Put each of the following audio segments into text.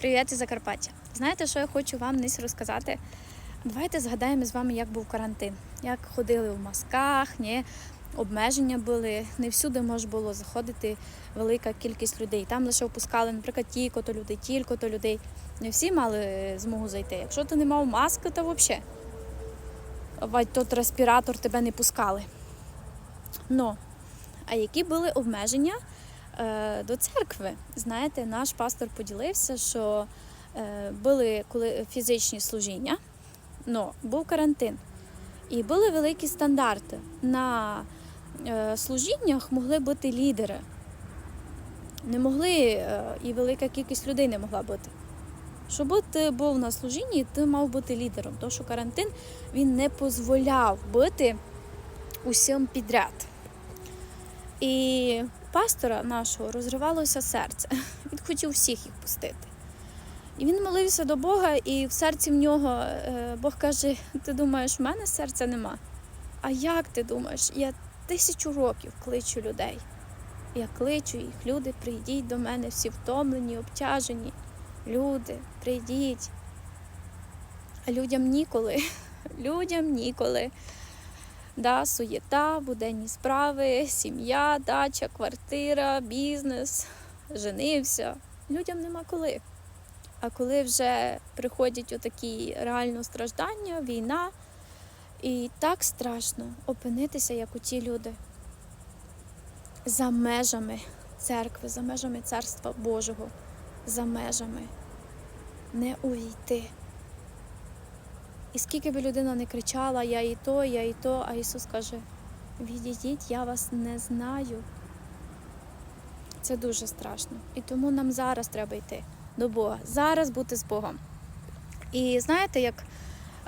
Привіт із Закарпаття. Знаєте, що я хочу вам ниць розказати? Давайте згадаємо з вами, як був карантин, як ходили в масках, ні, обмеження були. Не всюди може було заходити велика кількість людей. Там лише опускали, наприклад, тільки-то людей, тільки-то людей. Не всі мали змогу зайти. Якщо ти не мав маски, то взагалі. Вать тот респіратор тебе не пускали. Но, а які були обмеження е, до церкви? Знаєте, наш пастор поділився, що е, були коли фізичні служіння, но був карантин. І були великі стандарти. На е, служіннях могли бути лідери. Не могли, е, і велика кількість людей не могла бути. Щоб ти був на служінні, ти мав бути лідером, тому що карантин він не дозволяв бути усім підряд. І пастора нашого розривалося серце. Він хотів всіх їх пустити. І він молився до Бога, і в серці в нього е, Бог каже: Ти думаєш, в мене серця нема? А як ти думаєш? Я тисячу років кличу людей. Я кличу їх, люди, прийдіть до мене, всі втомлені, обтяжені. Люди, прийдіть. А людям ніколи. Людям ніколи. Да, суєта, буденні справи, сім'я, дача, квартира, бізнес, женився. Людям нема коли. А коли вже приходять отакі реально страждання, війна, і так страшно опинитися, як у ті люди, за межами церкви, за межами Царства Божого, за межами не увійти. І скільки би людина не кричала, я і то, я і то, а Ісус каже: відійдіть, я вас не знаю. Це дуже страшно. І тому нам зараз треба йти до Бога, зараз бути з Богом. І знаєте, як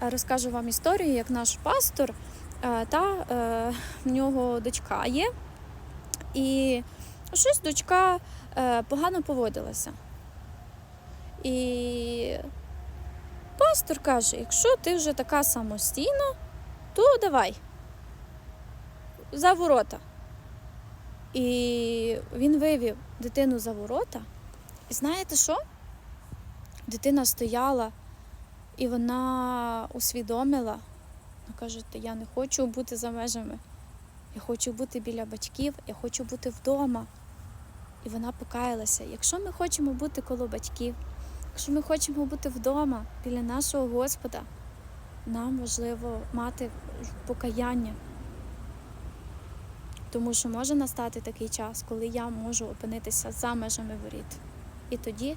е, розкажу вам історію, як наш пастор, е, та е, в нього дочка є, і щось дочка погано поводилася. І пастор каже: якщо ти вже така самостійна, то давай за ворота. І він вивів дитину за ворота. І знаєте що? Дитина стояла і вона усвідомила, вона каже, я не хочу бути за межами. Я хочу бути біля батьків, я хочу бути вдома. І вона покаялася. Якщо ми хочемо бути коло батьків, якщо ми хочемо бути вдома біля нашого Господа, нам важливо мати покаяння. Тому що може настати такий час, коли я можу опинитися за межами воріт. І тоді